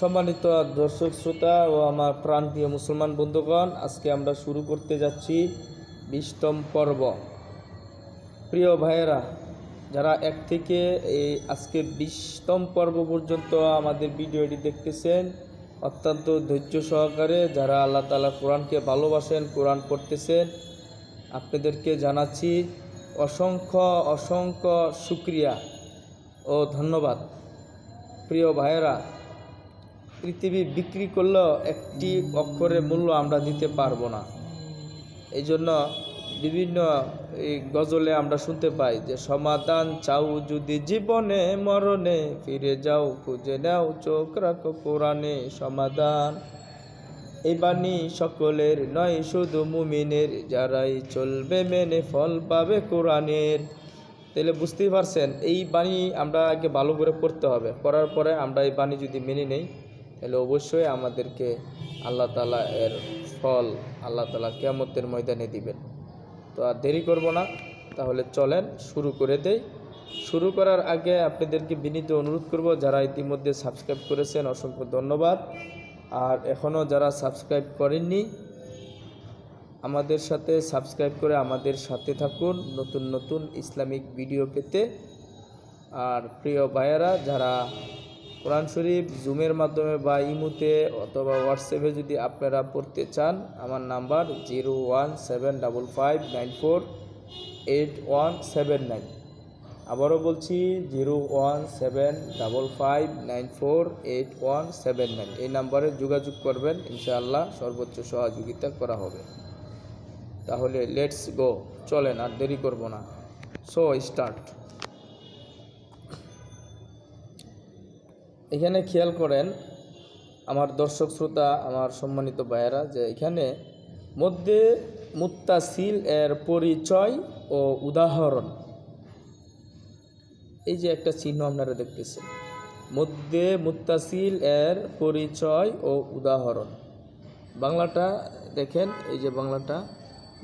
সম্মানিত দর্শক শ্রোতা ও আমার প্রান্তীয় মুসলমান বন্ধুগণ, আজকে আমরা শুরু করতে যাচ্ছি বিশতম পর্ব। প্রিয় ভাইয়েরা, যারা এক থেকে এই আজকে বিশতম পর্ব পর্যন্ত আমাদের ভিডিওটি দেখতেছেন, অত্যন্ত ধৈর্য সহকারে যারা আল্লাহ তালা কোরআনকে ভালোবাসেন, কোরআন পড়তেছেন, আপনাদেরকে জানাচ্ছি অসংখ্য অসংখ্য শুক্রিয়া ও ধন্যবাদ। প্রিয় ভাইয়েরা পৃথিবী বিক্রি করলেও একটি অক্ষরের মূল্য আমরা দিতে পারব না। এই জন্য বিভিন্ন এই গজলে আমরা শুনতে পাই যে, সমাধান চাও যদি জীবনে মরণে, ফিরে যাও, খুঁজে নাও, চোখ রাখো কোরআনে সমাধান। এই বাণী সকলের নয়, শুধু মুমিনের। যারাই চলবে মেনে ফল পাবে কোরআনের। তাহলে বুঝতেই পারছেন, এই বাণী আমরা আগে ভালো করে পড়তে হবে। পড়ার পরে আমরা এই বাণী যদি মেনে নেই তাহলে অবশ্যই আমাদেরকে আল্লাহ তালা এর ফল আল্লাহ তালা কেমতের ময়দানে দিবেন। তো আর দেরি করব না, তাহলে চলেন শুরু করে দেই। শুরু করার আগে আপনাদেরকে বিনীত অনুরোধ করব, যারা ইতিমধ্যে সাবস্ক্রাইব করেছেন, অসংখ্য ধন্যবাদ। আর এখনও যারা সাবস্ক্রাইব করেননি, আমাদের সাথে সাবস্ক্রাইব করে আমাদের সাথে থাকুন নতুন নতুন ইসলামিক ভিডিও পেতে। আর প্রিয় ভাইয়েরা, যারা কোরআন শরীফ, জুমের মাধ্যমে বা ইমুতে অথবা হোয়াটসঅ্যাপে যদি আপনারা পড়তে চান, আমার number zero one seven double five nine four eight one seven nine. আবারও বলছি, zero one seven double five nine four eight one seven nine. এই নাম্বারে যোগাযোগ করবেন, ইনশাআল্লাহ সর্বোচ্চ সহযোগিতা করা হবে। তাহলে লেটস গো চলেন, আর দেরি করব না। সো স্টার্ট এখানে খেয়াল করেন আমার দর্শক শ্রোতা, আমার সম্মানিত ভাইয়েরা, যে এখানে মধ্যে মুত্তাসিল এর পরিচয় ও উদাহরণ। এই যে একটা চিহ্ন আপনারা দেখতেছেন। মধ্যে মুত্তাসিল এর পরিচয় ও উদাহরণ। বাংলাটা দেখেন, এই যে বাংলাটা।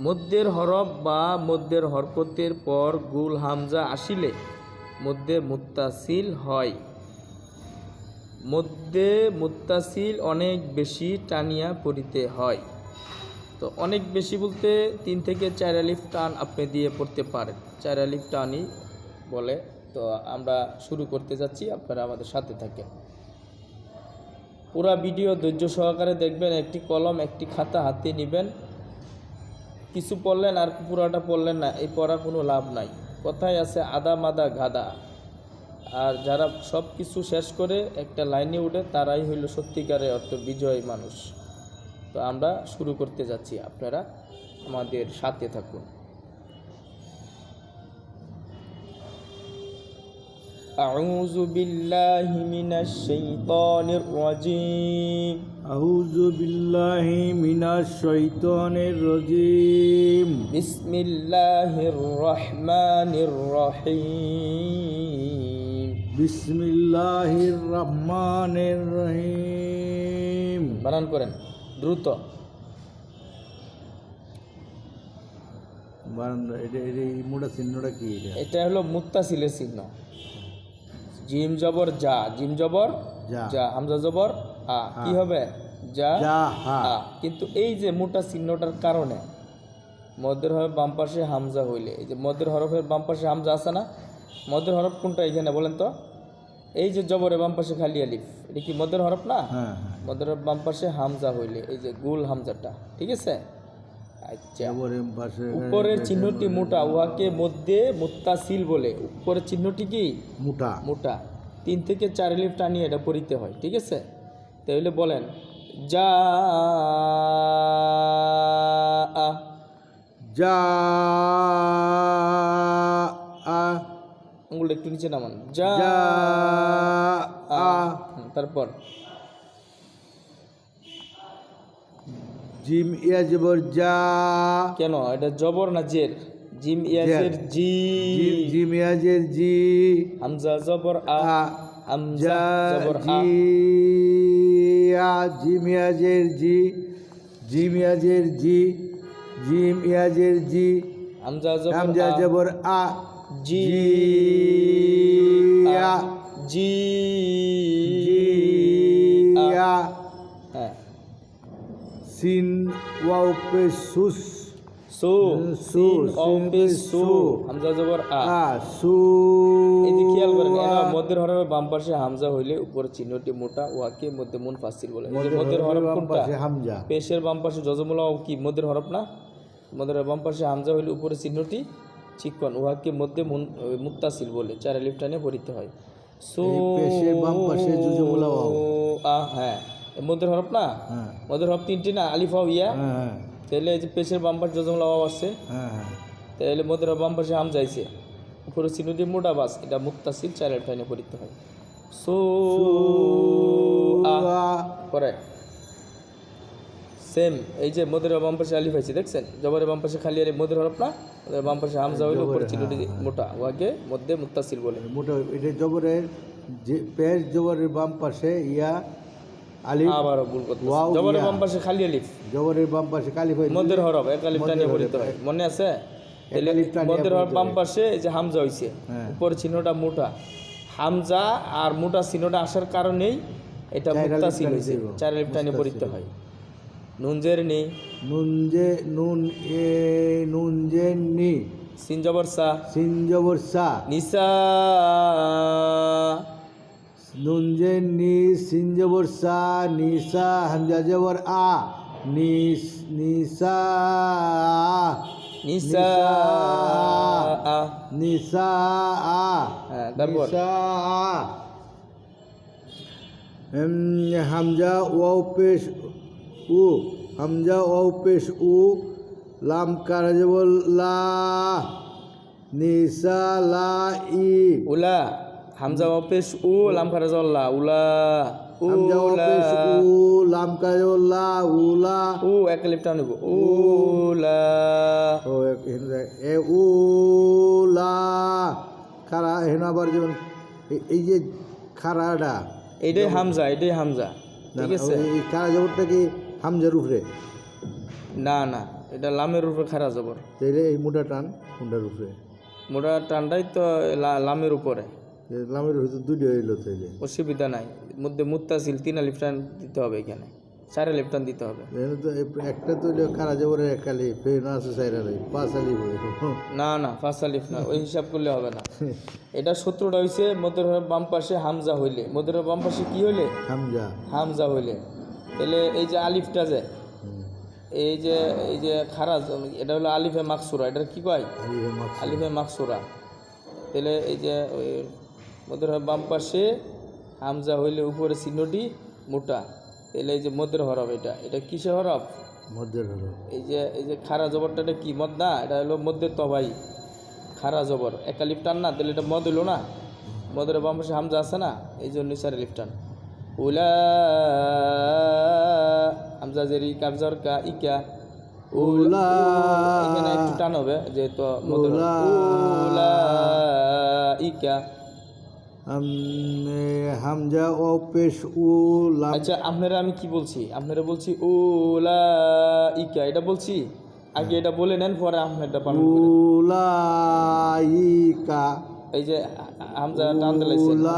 মধ্যের হরফ বা মধ্যের হরকতের পর গুল, হামজা আসিলে মধ্যে মুত্তাসিল হয়। মধ্যে মুত্তাসিল অনেক বেশি টানিয়া পড়িতে হয়। তো অনেক বেশি বলতে তিন থেকে চার আলিফ টান আপনি দিয়ে পড়তে পারেন। চার আলিফ টানই বলে। তো আমরা শুরু করতে যাচ্ছি, আপনারা আমাদের সাথে থাকেন। পুরা ভিডিও ধৈর্য সহকারে দেখবেন, একটি কলম, একটি খাতা হাতে নেবেন। কিছু পড়লেন আর পুরাটা পড়লেন না, এই পড়া কোনো লাভ নাই। কথায় আছে আদা মাদা গাদা আর যারা সব কিছু শেষ করে একটা লাইনে উঠে তারাই হইল সত্যিকারের অর্থ বিজয়ী মানুষ তো আমরা শুরু করতে যাচ্ছি আপনারা আমাদের সাথে থাকুন أعوذ بالله من الشيطان الرجيم أعوذ بالله من الشيطان الرجيم بسم الله الرحمن الرحيم বিসমিল্লাহির রহমানের রহিম। বানান করেন। দ্রুত। এটা হলো মুত্তাসিলের চিহ্ন। জিম জবর যা। জিম জবর যা। হামজা জবর হা। কি হবে? যা। হা। কিন্তু এই যে মোটা চিহ্নটার কারণে মদের হরফ বাম পাশে হামজা হইলে এই যে মদের হরফের বাম পাশে হামজা আছে না মধ্যের হরফ কোনটা এখানে বলেন তো? এই যে জবরে বাম পাশে খালি আলিফ এটা কি মধ্যের হরফ না? হ্যাঁ হ্যাঁ হরফ বাম পাশে হামজা হইলে এই যে গুল হামজাটা ঠিক আছে? আচ্ছা। উপরের চিহ্নটি মোটা উহাকে মধ্যে মুত্তাসিল বলে উপরের চিহ্নটি কি? মোটা। মোটা। তিন থেকে চার লিফ টানিয়ে এটা পড়িতে হয় ঠিক আছে? তাহলে বলেন যা যা একটু নিচে নামান। যা তারপর? জিম ইয়া জবর যা। কেন? এটা জবর না জের? জিম ইয়াজের জি। জিম ইয়াজের জি। হামজা জবর আ। হামজা জবর আ। জিম ইয়াজের জি। জিম ইয়াজের জি। জিম ইয়াজের জি। হামজা জবর হামজা আ। জিয়া হ্যাঁ। সিন ওয়াও পেসুস সু। সু, পে সু। হামজা জবর আ। সু। এই যে খেয়াল করেন মধ্যের হরফে বাম পাশে হামজা হইলে উপর চিহ্নটি মোটা ওয়াকে মধ্যে মুন ফাসিল বলে মধ্যের হরফ কোনটা? হামজা। পেশের বাম পাশে যজমুলা কি? মধ্যের হরফ না? মধ্যের বাম পাশে হামজা হইলে উপরে চিহ্নটি চিকন উহাকে মধ্যে মুত্তাসিল বলে চার আলিফ টানে পড়িতে হয়। সো বাম পাশে যজমুলা আ হ্যাঁ। মধ্যের হরফ না? হ্যাঁ। মধ্যের হরফ তিনটি না? আলিফা ইয়া? হ্যাঁ তাহলে এই যে পেশের বাম পাশে যজমুলা ওয়াও আসছে। হ্যাঁ হ্যাঁ। তাহলে মধ্যের হরফ বাম পাশে হামজা আইছে উপরে চিহ্নটি মোটা বাস এটা মুত্তাসিল চার আলিফ টানে পড়িতে হয়। সো আ পরে। সেম এই যে মদের বাম পাশে আলিফ আছে দেখছেন? জবরের বাম পাশে খালি আলিফ মদের হরফ না? বাম পাশে হামজা হইল উপরে চিহ্নটি মোটা ওয়াকে মধ্যে মুত্তাসিল বলে। মোটা এটা জবরের যে পেশ জবরের বাম পাশে ইয়া আলিফ আবারও ভুল করতে জবরের বাম পাশে খালি আলিফ। জবরের বাম পাশে কালিফ হয়ে মদের হরফ এক আলিফ টানিয়ে পড়িতে হয়। মনে আছে? মদের হরফ বাম পাশে এই যে হামজা হইছে। হ্যাঁ। উপর চিহ্নটা মোটা। হামজা আর মোটা চিহ্নটা আসার কারণেই এটা মুত্তাসিল হইছে। চার আলিফ টানিয়ে পড়িতে হয়। নুন জের নি। নুন যে নুন এ নুন যে নি। সিন জবর সা সিন জবর সা নিসা। নুন যে নি সিন জবর সা নিসা হামজা জবর আ। নিস নিসা। নিসা। নিসা। আ। হ্যাঁ নিসা আ। হামজা ওয়াও পেশ উ হামজা ওয়াও পেশ উ লাম কারাজবল লা নিসা লা ই। উলা হামজা উ লাম উলা উলা পেশ উ লাম কারাজবল লা উলা। উ এক লিপটা নিব। উলা। ও এক- এ উ লা। খারা এখানে আবার যেমন এই- যে খারাটা। এটাই হামজা এটাই হামজা। ঠিক আছে? এই খারা জবরটা কি হামজার উপরে না না এটা লামের উপরে খারা জবর। তাইলে এই মোটা টান কোনটার উপরে মোটা টানটাই তো লামের উপরে। লামের ভিতর দুটো হইল তাইলে। অসুবিধা নাই মধ্যে মুত্তাসিল তিন লিপটান দিতে হবে এখানে চার লিপটান দিতে হবে। তো একটা তো খারা জবরের এক আলি ফের না আছে চাইরা আলি পাঁচ আলি হইল। না না পাঁচ আলিফ না ওই হিসাব করলে হবে না। এটা সূত্রটা হইছে মধ্যের বাম পাশে হামজা হইলে মধ্যের বাম পাশে কি হইলে? হামজা। হামজা হইলে। তাহলে এই যে আলিফটা যে এই যে এই যে খারাজ এটা হলো আলিফে মাকসুরা এটা কি কয়? আলিফে মাকসুরা। তাহলে এই যে ওই মধ্যের বাম পাশে হামজা হইলে উপরে চিহ্নটি মোটা। তাহলে এই যে মধ্যের হরফ এটা এটা কিসে হরফ? মধ্যের হলো এই যে এই যে খারা জবরটা এটা কি মদ না? এটা হলো মধ্যে তবাই। খারা জবর একা লিফটান না তাহলে এটা মদ হইল না? মদের বাম পাশে হামজা আছে না? এই জন্য সারে লিফটান উলা হামজা জেরি কাবজর কা ইকা উলা এখানে একটু টান হবে যেহেতু উলা। উলা ইকা হামজা ও পেশ উ আচ্ছা আপনারা আমি কি বলছি? আপনারা বলছি উলা ইকা এটা বলছি? আগে এটা বলে নেন পরে আপনারটা পালন করেন। উলাইকা এই যে হামজা টান হবে। না।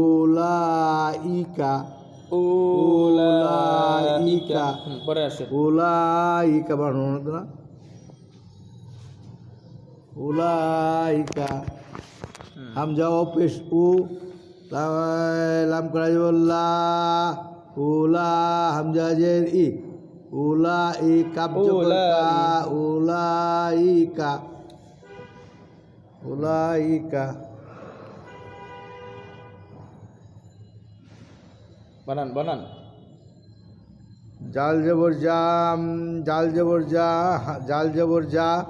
উলাইকা উলাইকা পরে আসেন। উলাইকা হতো না? উলাইকা। হামজা ও পেশ উ লাম করা যাবে লা উলা হামজা জের ই উলা ই উলাই। উলাইকা উলাইকা। বানান বানান। জাল জবর জাম জাল জবর যা জাল জবর যা।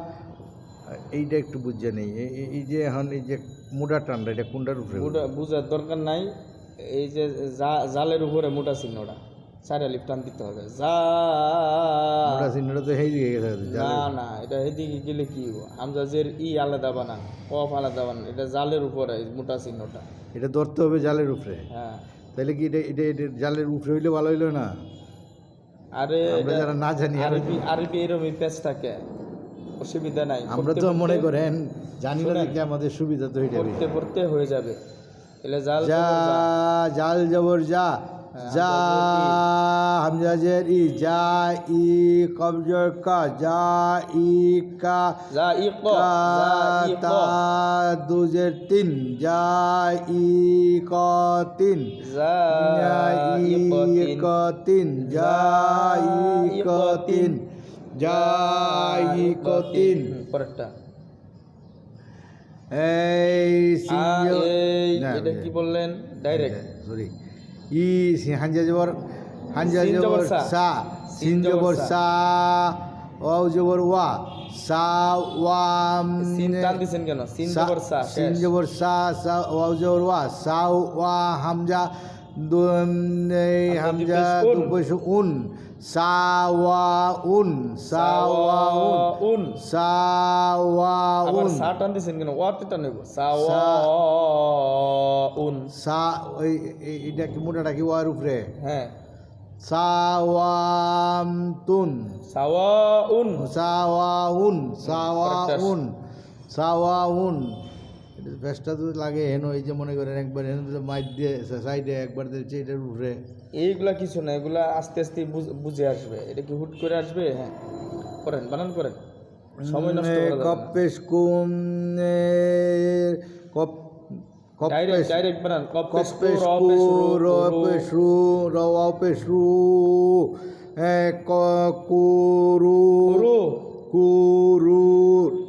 এইটা একটু বুঝছে নেই। এই- যে এখন এই যে মুডা টান্ডা এটা কোনটার উপরে বুঝার দরকার নাই। এই যে জালের উপরে মোটা চিহ্নটা চার আলিফ টান দিতে হবে। যা মোটা চিহ্নটা তো সেই দিকে গেছে না না এটা এদিকে গেলে কি হব? হামজাজের ই আলাদা বানান কফ আলাদা বানান এটা জালের উপরে মোটা চিহ্নটা। এটা ধরতে হবে জালের উপরে। হ্যাঁ। তাহলে কি এটা এটা এটা জালের উপরে হইলে ভালো হইল না? আরে আমরা যারা না জানি আর আরবি আরবি এরমই পেজ থাকে। অসুবিধা নাই। আমরা তো মনে করেন জানি না কি আমাদের সুবিধা তো হয়ে যাবে পড়তে পড়তে হয়ে যাবে। এলে জাল যা। জাল জবর যা। হ্যাঁ, যা হামজাজের ই। যা ই কবজর কা যা ই কা যা ই ক যা তা দুজের তিন যা ই ক তিন যা যা ই ক তিন। যা ই ক তিন যা ই ক তিন। হুম, পরেরটা। এই এটা কি বললেন? ডাইরেক্ট সরি ই হাঞ্জা জবর হাঞ্জা জবর সা। সিন জবর সা ওয়াও জবর ওয়া সা ওয়াম সিন টান দিছেন কেন সিন জবর সা সিন। জবর সা সা ওয়াও জবর ওয়া সা ওয়া হামজা হামজা দুপেশ উন। দুপেশ উন সা ওয়া উন সা টান দিছেন কেন? ওয়াতে টান নেব সা সা। ওই এটা কি মোটাটা কি ওয়ার উপরে? হ্যাঁ। সাওয়ামতুন। সাওয়াউন। সাওয়াউন সাওয়াউন সাওয়াউন। বেশটা তো লাগে হেন এই যে মনে করেন একবার হেন মাইট দিয়ে সাইডে একবার দিয়েছে এটার উপরে এইগুলা কিছু না এগুলা আস্তে আস্তে বুঝ- আসবে। এটা কি হুট করে আসবে? হ্যাঁ। করেন বানান করেন। সময় নষ্ট। কপেশ কুম কপ ডাইরেক্ট ডাইরেক্ট বানান। কপেশ কুরু। কুরু।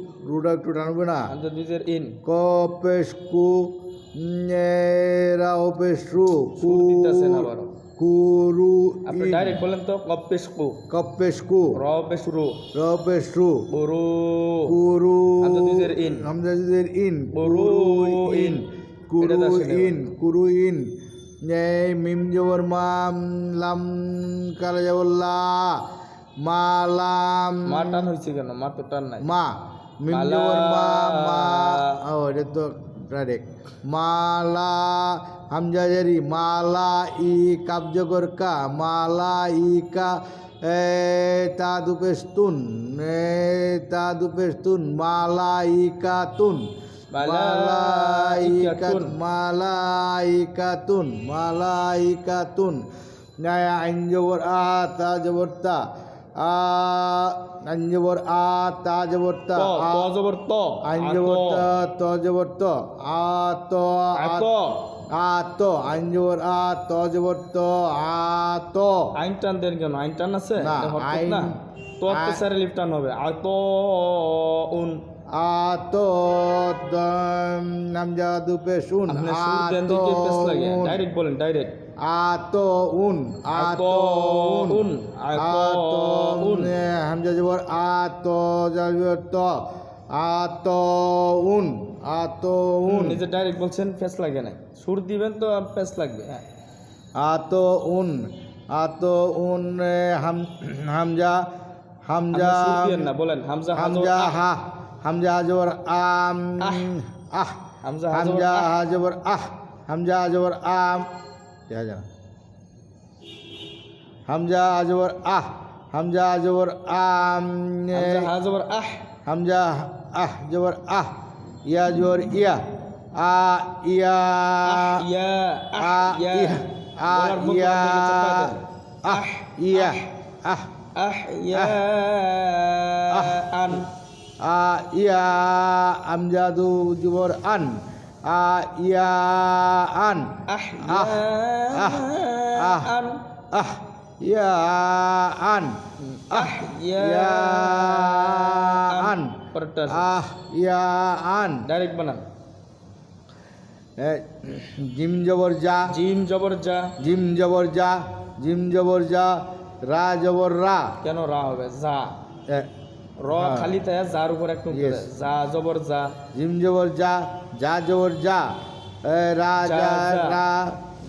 একটু টানবে না। ইন কপেশ কু। কুরু আপনি ডাইরেক্ট বলেন তো কপেশ কু। কপেশ কু। র পেশ রু। র পেশ রু। রু কুরু। হামজা ইন। হামজা দুইজের ইন কুরু ইন। কুরু। ইন কুরু ইন মিম জবর মাম লাম কালা জবর লা মা লাম। মা টান হয়েছে কেন? মা তো টান নাই। মা। জবর মা মা ও এটা তো ডাইরেক্ট মালা হামজা জারি মালা ই কাব জগর কা মালা ই কা এ তা দুপেস্তুন এ তা দুপেস্তুন মালা ই কা তুন মালাইকাতুন। মালাইকাতুন মালাইকাতুন আইন জবর আ তা জবর তা আইন জবর আ তা জবর তা ত আ ত জবর ত আইন আ, জবর ত। তা ত জবর ত আ ত আ, আ ত। আইন জবর আ ত জবর ত আ আইন টান দেন কেন আইন টান আছে না, আইন- তো সারে লিফ হবে আ ত উন শুন। ডাইরেক্ট বলেন ডাইরেক্ট উন উন উন। উন হামজা জবর জবর ত উন আ ত উন নিজে ডাইরেক্ট বলছেন ফেস লাগে না সুর দিবেন তো ফেস লাগবে হ্যাঁ। আতো উন আতো উন হাম হামজা হামজা না বলেন হামজা হামজা হা হামজা জবর আম আহ। হামজা জবর আহ হামজা জবর আম দেখা যায় না। হামজা জবর আহ হামজা জবর আম হাজবর আহ হামজা আহ জবর আহ ইয়া জবর ইয়া আ ইয়া ইয়া আ ইয়া আ ইয়া। আহ ইয়া আহ আহ ইয়া আন আ ইয়া আমজাদু জবর আন আ ইয়া আন আহ আহ, ইয়া আহ, আহ। আন আহ ইয়া আন আহ ইয়া ইয়া আন পরেরটা আহ ইয়া আন ডাইরেক্ট বানান এ, জিম জবর যা জিম জবর যা জিম জবর যা জিম জবর যা রা জবর রা কেন রা হবে যা এ, র হ্যাঁ। খালি তাই যার উপর এক নুন Yes. করে। যা জবর যা জিম জবর যা যা জবর যা এ, রা যা, যা যা। রা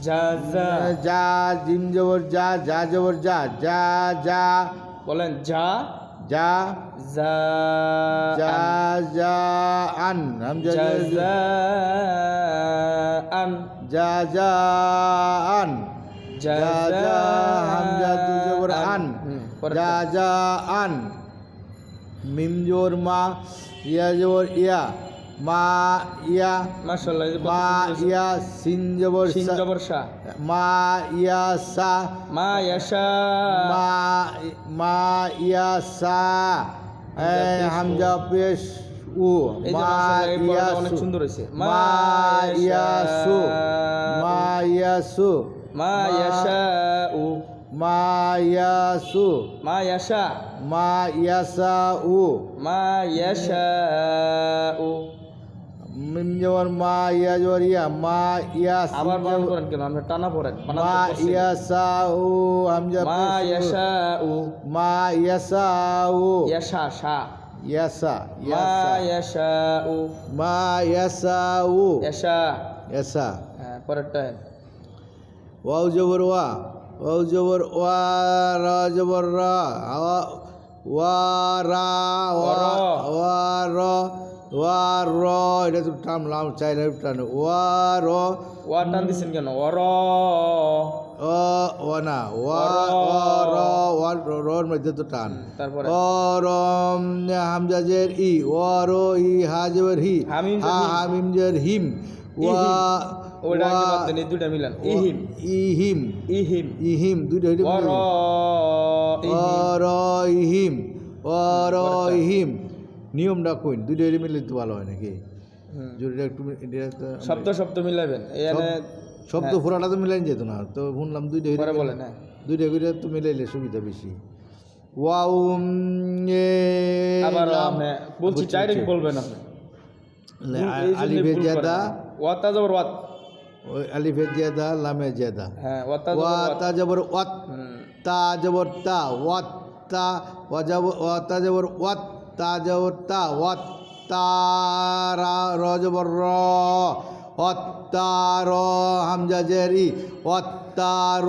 যা যা যা জিম জবর যা যা জবর যা যা যা বলেন যা যা যা যা যা আন হামজা যা জবর যা। যা আন যা যা আন যা যা যা হামজা দু জবর আন হুম, পরেরটা। যা যা আন মিম জবর মা ইয়া জবর ইয়া মা ইয়া মাশাআল্লাহ মা। ইয়া সিন জবর শিন সা। জবর শা মা ইয়া সা মা ইয়াশা মা মা ইয়া সা এ, হামজা পেশ যে মা ইয়া অনেক সুন্দর হয়েছে। মা ইয়া সু মা ইয়া সু মা ইয়াশা উ। মা ইয়া সু মা ইয়াশা মা ইয়া সা উ মা ইয়াশা উ মিম জবর মা ইয়া জবর ইয়া মা ইয়া সিন আবার জবর- করেন কেন? আমরা টানা পড়েন মা করতেছি। ইয়া সা উ হামজা মা পেশ উ। ইয়াশা উ মা ইয়া সা উ ইয়াশা শা। ইয়া সা ইয়া মা সা ইয়াশা। উ মা উ ইয়াশা। ইয়া হ্যাঁ পরেরটা। ওয়াও জবর ওয়া। ওয়াও জবর ওয়া রা জবর রা ওয়া রা ওয়া রা। ওয়া র। র এটা তো টান লাম চাই না টান। ওয়া র। ওয়া টান দিছেন কেন? ওর ও ওয়া না ওয়া র। ও র ওয়া র রর মধ্যে তো টান। তারপরে? ও রম হামজা জের ই ওয়া রো ই হি হা। হামিম জের হিম। ওয়া ওটা আগে ওয়া- বাদ এই দুইটা মিলান। ইহিম। ইহিম। ইহিম। ইহিম দুইটা অরহিম অরহিম নিয়মটা কইন দুইটা হইতে মিলে তো ভালো হয় নাকি? একটু শব্দ শব্দ মিলাবেন এখানে শব্দ পুরাটা তো মিলাই যেত না তো শুনলাম দুইটা মিলে- বলেন হ্যাঁ। দুইটা করে তো মিলাইলে সুবিধা বেশি। ওয়াও উম, এ, আবার লাম। আপনি বলছি ডাইরেক্ট বলবেন আপনি। আলিফে ভুল ওয়াতা জবর ওয়াত আলিফে জিয়াদা লামে জিয়াদা হ্যাঁ ওয়া তা জবর ওয়াত। তা জবর তা ওয়াত তা ওয়া জবর ওয়া তা জবর ওয়াত তা জবর তা ওয়াত তা র জবর র ওয়াত হামজা জের ই ওয়াত তা র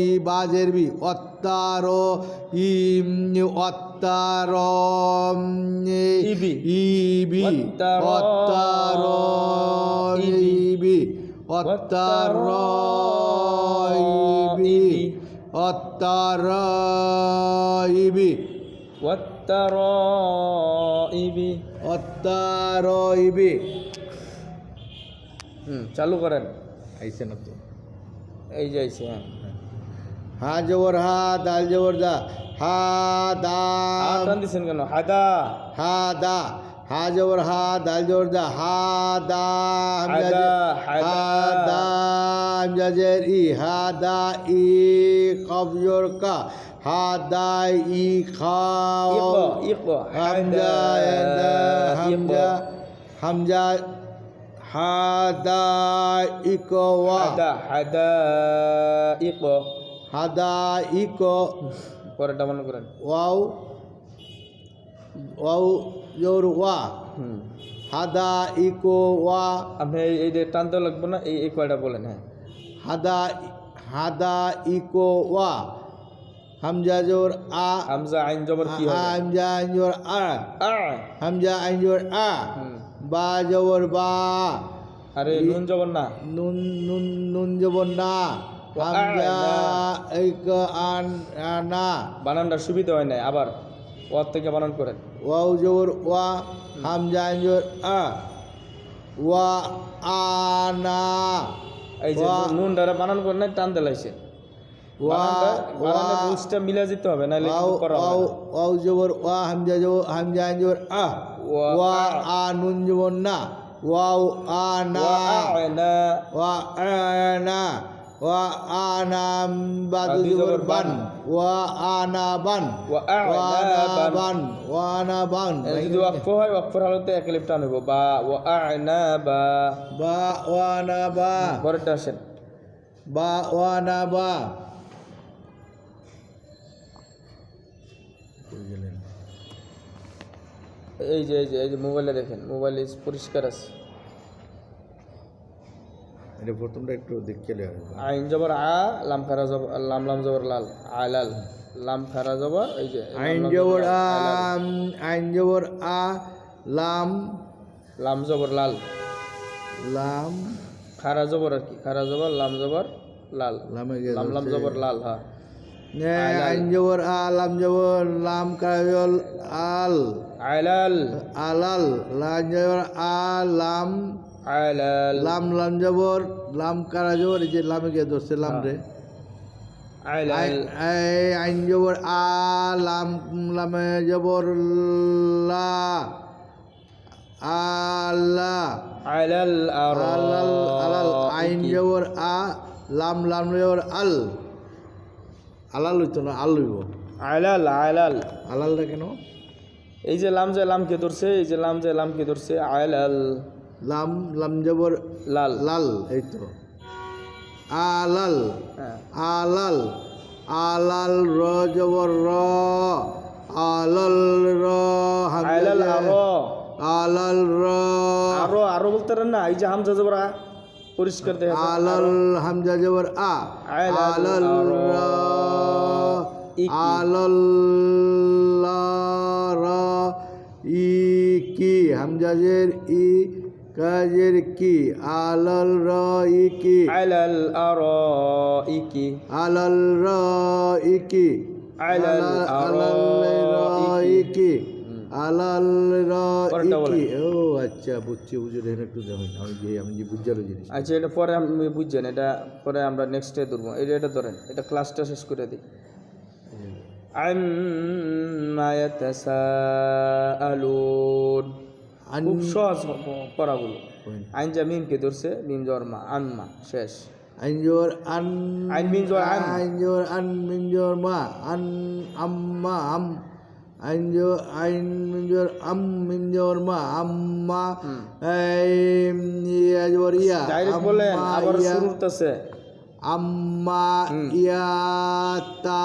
ই বা জের বি ওয়াত তা র ই ওয়াত তা র ইবি। ইবি ওয়াত তা র ওয়াত তা র ইবি। অত্তারাইবি ওয়াত্তারাইবি অত্তারাইবি হুম চালু করেন। আইসে না তো এই যাইছে হ্যাঁ। হা জবর হা দাল জবর দা। হা দা। টান দিছেন কেন? হাদা হা দা। হা জবর হা দাল জবর দা হা দা জের-। হা দা জের ই হা দা ই কফ জবর কা হা দা ই খা হামজা হামজা হামজা হাদা ইকোয়া হাদা হাদা ইকো। হাদা ইকো। পরেরটা মনে করেন। ওয়াও ওয়াও জোর ওয়া। হাদা ইকো ওয়া। আপনি এই- যে টানতে লাগবে না এই এই কয়টা বলেন হ্যাঁ। হাদা হাদা ইকো ওয়া। হামজা জোর আ। হামজা আইন জবর কি হবে? হামজা জোর আ। আ। হামজা জোর আ। বা জবর বা। আরে নুন জবর না। নুন নুন নুন জবর না। হামজা। এক আন না। বানানটা সুবিধা হয় নাই আবার। ওয়ার থেকে বানান করেন। ওয়াও জবর ওয়া হামজা জবর আ ওয়া আনা এই যে নুন দ্বারা বানান করেন নাই টান দিলাইছে। ওয়া ওয়া রুলসটা মিলা যেতে হবে না। ওয়াও জবর ওয়া হামজা জবর হামজা জবর আ ওয়া ওয়া আ। আ নুন জবর না ওয়াও ওয়া আ'না ওয়া আনা ওয়া আনা বাদু জবর বান। বান। ওয়া আনা বান ওয়া ওয়া আ'না আনা বান। বান ওয়া আনা বান এর যদি ওয়াকফ হয় ওয়াকফের হালতে এক লিপ টান হইব বা ওয়া আ'না বা বা ওয়া আনা বা পরেরটা আসেন। বা ওয়া আনা বা এই যে এই যে এই যে মোবাইলে দেখেন। মোবাইলে পরিষ্কার আছে। এটা প্রথমটা একটু দেখে নেওয়া আইন জবর আ লাম খারা জবর লাম লাম জবর লাল আলাল লাম খারা জবর এই যে আইন জবর আ। আইন জবর আ লাম। লাম জবর লাল। লাম। খারা জবর আর কি খারা জবর লাম জবর লাল। লামে লাম। জবর লাল হ্যাঁ আইন জবর আ লাম জবর লাম কাজল আল। আলাল আলাল লাম জবর আ লাম। লাম লাম জবর লাম কারা জবর? এই যে লামে গিয়ে ধরছে লাম রে। আই- আই- আইন জবর আ লাম লামে জবর লা আল্লাহ আলাল আলাল আলাল আইন জবর আ লাম লাম জবর আল। আলাল হইতো না আল হইব। আলাল আলাল। আলালটা কেন? এই যে লাম যে লামকে ধরছে এই যে লাম যে লামকে ধরছে আলাল। লাম লাম জবর লাল। লাল এই তো। আলাল হ্যাঁ। আলাল আলাল র জবর র আলাল র আলাল আরও। আলাল র। আরও আরও বলতে পারেন না এই যে হামজা জবর আ পরিষ্কার দেখা যায়। আলাল হামজা জবর আ আলাল র। আলাল র ই কি? হামজা জের ই কাজের কি আলাল র ই কি আলাল আরও ইকি আলাল র ই কি আলাল আলাল র ই কি আলাল র পরেরটা ও আচ্ছা বুঝছি বুঝে দেখেন একটু দেখেন। আমি যে আমি যে বুঝারও জিনিস আচ্ছা এটা পরে আমি বুঝছেন এটা পরে আমরা নেক্সট ডে ধরবো। এটা এটা ধরেন এটা ক্লাসটা শেষ করে দিই। আম্মা ইয়াতাসাআলুন। আন খুব সহজ পড়াগুলো. আইন যা মিমকে ধরছে মিম জর্মা আম্মা শেষ। আইনজোর আন আইন আন। আইনজোর আন মা আন আম্মা আম। আইনজোর আইন মিনজোর আম মিনজোর মা আম্মা এই ইয়া জোর ইয়া। ডাইরেক্ট বলেন আবার আম্মা ইয়া তা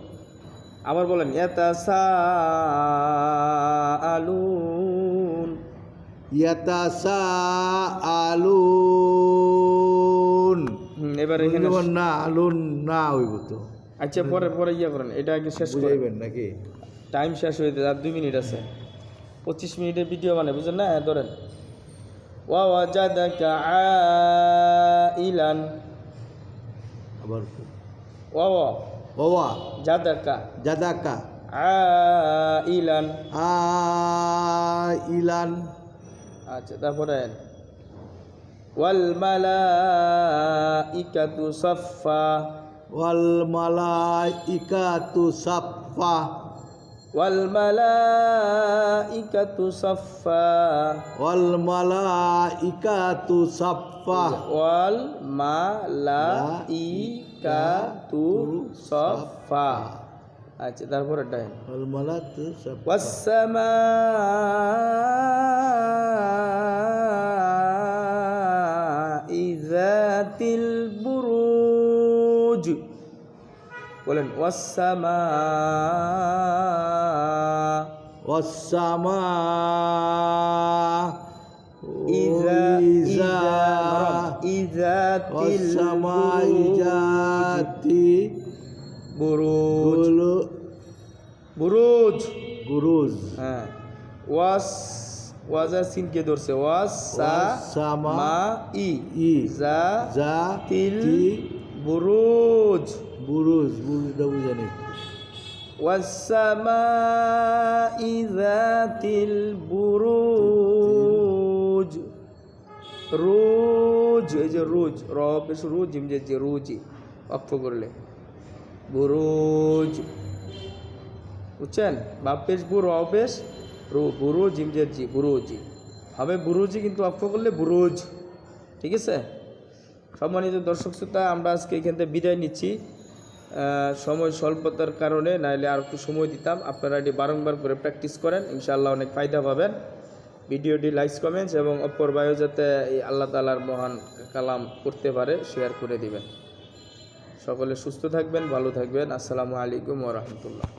আবার বলেন ইয়াতাসাআলুন। ইয়াতা সা আলুন হুম, এবার এখানে না আলুন না হইব তো। আচ্ছা পরে পরে ইয়া করেন এটা আগে শেষ বুঝাইবেন নাকি? টাইম শেষ হয়ে যায় আর দুই মিনিট আছে। পঁচিশ মিনিটের ভিডিও মানে বুঝলেন না? হ্যাঁ, ধরেন। ওয়া ওয়াজাদাকা আইলান। আবার ওয়া ওয়া ওয়া জাদাকা জাদাকা আইলান আ ইলান আচ্ছা তারপরে ওয়াল মালাইকাতু সাফফা ওয়াল মালাইকাতু সাফফা ওয়াল মালাইকাতু সাফফা ওয়াল মালাইকাতু সাফফা কা সফা আচ্ছা তারপরে টাইম ওয়াল বুরুজ। বলেন ওয়াস সামা। إذا ওয়াসসামা البروج ইজাতি বুরুজ গুলু বুরুজ গুরুজ হ্যাঁ ওয়াস ওয়াজা সিনকে ধরছে ওয়াস সা ওয়াসসামা মা ই ই জা জা তিল তি বুরুজ বুরুজ বুরুজটা বুঝানি والسماء ذات البروج রুজ এই যে রোজ র পেশ রুজ জিম যে যে রুজি অক্ষ করলে। বুরোজ বুঝছেন? বাপ পেশ বু র পেশ রু বুরু জিম যে জি বুরুজি হবে বুরুজি কিন্তু অক্ষ করলে বুরোজ ঠিক আছে? সম্মানিত দর্শক শ্রোতা, আমরা আজকে এখান থেকে বিদায় নিচ্ছি। সময় স্বল্পতার কারণে, নাইলে আর একটু সময় দিতাম। আপনারা এটি বারংবার করে প্র্যাকটিস করেন। ইনশাআল্লাহ অনেক ফায়দা পাবেন। ভিডিওটি লাইক কমেন্টস এবং অপর বায়ু যাতে এই আল্লাহ তালার মহান কালাম করতে পারে শেয়ার করে দিবেন। সকলে সুস্থ থাকবেন, ভালো থাকবেন। আসসালামু আলাইকুম ওরহমতুল্লাহ